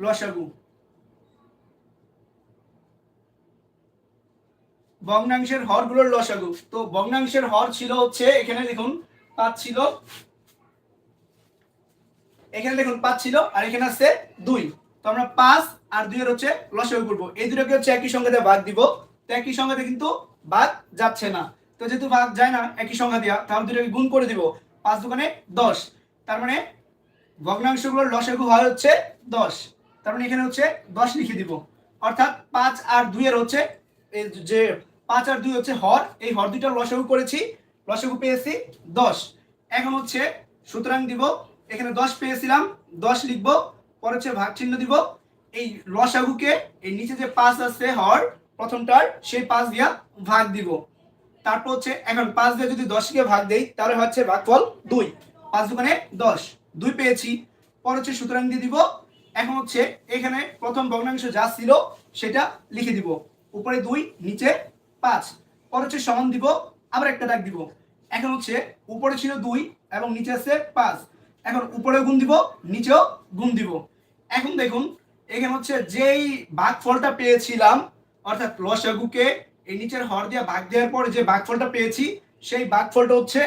লসাগু ভগ্নাংশের হরগুলোর লসাগু তো ভগ্নাংশের হর ছিল হচ্ছে, এখানে দেখুন, পাঁচ ছিল। এখানে দেখুন, পাঁচ ছিল, আর এখানে আছে দুই। তো আমরা পাঁচ আর দুইয়ের হচ্ছে লসাগু করব। এই দুটোকে হচ্ছে একই সংখ্যা দিয়ে ভাগ দিব। তো একই সংখ্যাতে কিন্তু ভাগ যাচ্ছে না। তো যেহেতু ভাগ যায় না, একই সংখ্যা দিয়া, তাহলে দুটোকে গুণ করে দিব। পাঁচ দোকানে দশ। তার মানে ভগ্নাংশগুলোর লসাগু হয় হচ্ছে দশ। তার মানে এখানে হচ্ছে দশ লিখে দিব। অর্থাৎ পাঁচ আর দুই দুইয়ের হচ্ছে যে পাঁচ আর দুই হচ্ছে হর, এই হর দুইটা লসাগু করেছি, লসাগু পেয়েছি দশ। এখন হচ্ছে সুতরাং দিব, এখানে দশ পেয়েছিলাম, দশ লিখব, পরে হচ্ছে ভাগ চিহ্ন দিব। এই লসাগুকে, এই নিচে যে পাঁচ আছে হর, প্রথমটার সেই পাঁচ দিয়া ভাগ দিব। তারপর হচ্ছে, এখন পাঁচ দিয়ে যদি দশকে ভাগ দেই, তাহলে হচ্ছে ভাগফল দুই। পাঁচ দোকানে দশ। দুই পেয়েছি, পর হচ্ছে সুতরাং দিয়ে দিব এখন হচ্ছে এখানে প্রথম ভগ্নাংশ যা ছিল, সেটা লিখে দিব। উপরে দুই, নিচে পাঁচ। পর হচ্ছে সমান দিব, আবার একটা দাগ দিব। এখন হচ্ছে উপরে ছিল দুই এবং নিচে আছে পাঁচ। এখন উপরে গুণ দিব, নিচেও গুণ দিব। এখন দেখুন, এখানে হচ্ছে যেই ভাগফলটা পেয়েছিলাম, অর্থাৎ লসাগুকে এই নিচের হর দিয়ে ভাগ দেওয়ার পর যে ভাগফলটা পেয়েছি, সেই ভাগফলটা হচ্ছে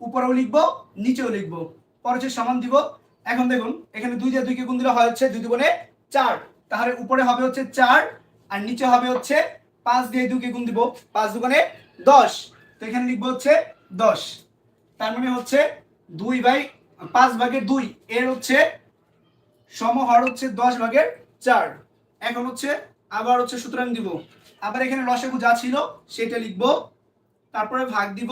উপরেও লিখব, নিচেও লিখব। পরে হচ্ছে সমান দিব এখন দেখুন, এখানে দুই দিয়ে দুইকে গুণ দিলে হয় হচ্ছে দুই দুগুণে চার। তাহলে উপরে হবে হচ্ছে চার, আর নিচে হবে হচ্ছে পাঁচ দিয়ে দুইকে গুণ দিব, পাঁচ দুগুণে দশ। তো এখানে লিখব হচ্ছে দশ। তার মানে হচ্ছে দুই বাই, পাঁচ ভাগের দুই, এর হচ্ছে সমহার হচ্ছে দশ ভাগের চার। এখন হচ্ছে আবার হচ্ছে সুতরাং দিব। আবার এখানে লসাগু যা ছিল সেটা লিখব, তারপরে ভাগ দিব।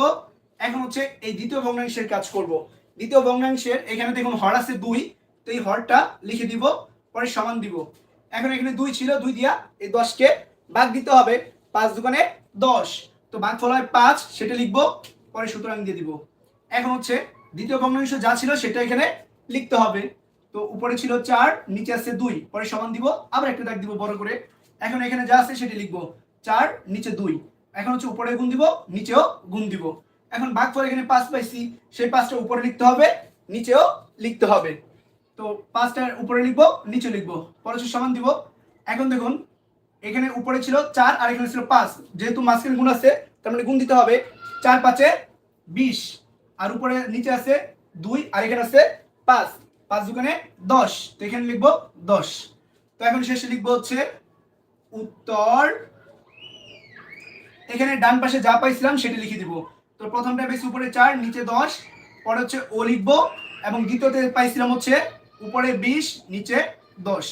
এখন হচ্ছে এই দ্বিতীয় ভগ্নাংশের কাজ করব। দ্বিতীয় ভগ্নাংশের, এখানে দেখুন হর আছে দুই, তো এই হরটা লিখে দিব, পরে সমান দিব। এখন এখানে দুই ছিল, দুই দিয়া এই দশকে ভাগ দিতে হবে, পাঁচ দোকানে দশ। তো ভাগ ফল হয় পাঁচ, সেটা লিখব, পরে সুতরাং দিয়ে দিব। এখন হচ্ছে দ্বিতীয় ভগ্নাংশ যা ছিল, সেটা এখানে লিখতে হবে। তো উপরে ছিল চার, নিচে আছে দুই, পরে সমান দিব, আবার একটা দাগ দিব বড় করে। এখন এখানে যা আছে, সেটা লিখব, চার, নিচে দুই। এখন হচ্ছে উপরে গুণ দিব, নিচেও গুণ দিব। এখন ভাগ ফল এখানে পাঁচ পাইছি, সেই পাঁচটা উপরে লিখতে হবে, নিচেও লিখতে হবে। তো পাঁচটার উপরে লিখব নিচে লিখব পরে সমান দিব। এখন দেখুন, এখানে উপরে ছিল চার আর এখানে ছিল পাঁচ। যেহেতু মাঝখানে গুণ আছে, তার মানে গুণ দিতে হবে। চার পাঁচে বিশ, আর উপরে নিচে আছে দুই, আর এখানে আছে পাঁচ। পাঁচ দোকানে দশ, তো এখানে লিখব দশ। তো এখন শেষে লিখব হচ্ছে উত্তর। এখানে ডান পাশে যা পাইছিলাম, সেটা লিখে দিব। তো প্রথমটা বেশি উপরে চার, নিচে দশ, পরে হচ্ছে ও লিখব, এবং দ্বিতীয়তে পাইছিলাম হচ্ছে উপরে বিশ, নিচে দশ।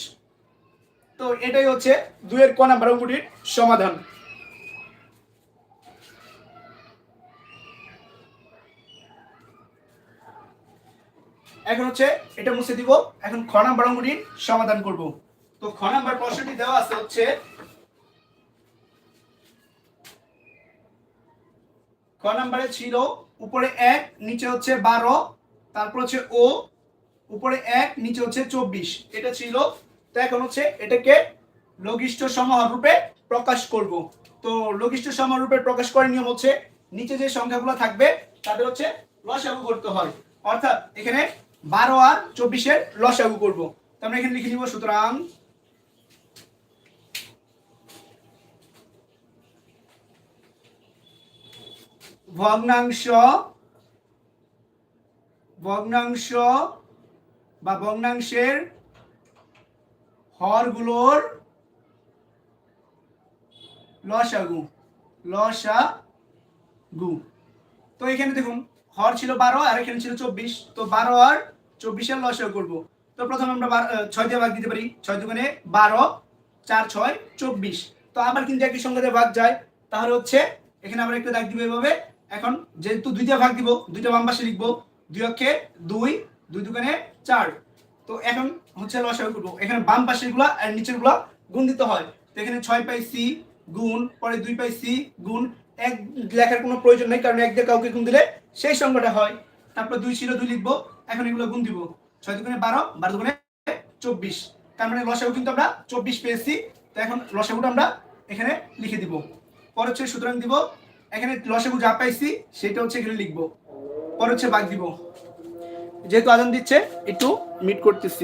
তো এটাই হচ্ছে দুইয়ের ক নাম্বার অঙ্কটির সমাধান। এখন হচ্ছে এটা মুছে দিব। এখন খ নাম্বার অঙ্কটির সমাধান করব। তো খ নাম্বার প্রশ্নটি দেওয়া আছে হচ্ছে ক নাম্বারে ছিল, উপরে এক, নিচে হচ্ছে বারো, তারপর হচ্ছে ও, উপরে এক, নিচে হচ্ছে চব্বিশ। এটা ছিল, তো এখন হচ্ছে এটাকে লঘিষ্ঠ সমাহার রূপে প্রকাশ করব। তো লঘিষ্ঠ সমাহার রূপে প্রকাশ করার নিয়ম হচ্ছে, নিচে যে সংখ্যাগুলো থাকবে, তাদের হচ্ছে লসাগু করতে হয়। অর্থাৎ এখানে বারো আর চব্বিশের লসাগু করব। তো আমরা এখানে লিখে নিব, সুতরাং ভগ্নাংশ ভগ্নাংশ বা ভগ্নাংশের হরগুলোর লসাগু লসাগু। তো এখানে দেখুন, হর ছিল বারো আর এখানে ছিল চব্বিশ। তো বারো আর চব্বিশের লসাগু করব। তো প্রথমে আমরা ছয় দিয়ে ভাগ দিতে পারি। ছয় দুগুণে বারো, চার ছয়, চব্বিশ। তো আবার কিন্তু একই সঙ্গে ভাগ যায়। তাহলে হচ্ছে, এখানে আমরা একটা দাগ দিব এভাবে। এখন যেহেতু দুইটা ভাগ দিব, দুইটা বাম পাশে লিখব, দুই অক্ষে দুই দুই দুগুণে চার। তো এখন হচ্ছে লসাগু করব। এখানে বাম পাশেরগুলা আর নিচেরগুলা গুণ দিতে হয়। তো এখানে ছয় পাই সি গুণ, পরে দুই পাই সি গুণ। এক লেখার কোনো প্রয়োজন নেই, কারণ এক কাউকে গুণ দিলে সেই সংখ্যাটা হয়। তারপর দুই ছিল, দুই লিখব, এখন এগুলো গুণ দিব। ছয় দুগুণে বারো বারো দুগুণে চব্বিশ। তার মানে লসাগু কিন্তু আমরা চব্বিশ পেয়েছি। তো এখন লসাগুটা আমরা এখানে লিখে দিব। পরে হচ্ছে সুতরাং দিব এখানে লসাগু যা পাইছি, সেটা হচ্ছে এখানে লিখব। পরে হচ্ছে বাদ দিব। যেহেতু আজান দিচ্ছে, একটু মিট করতেছি।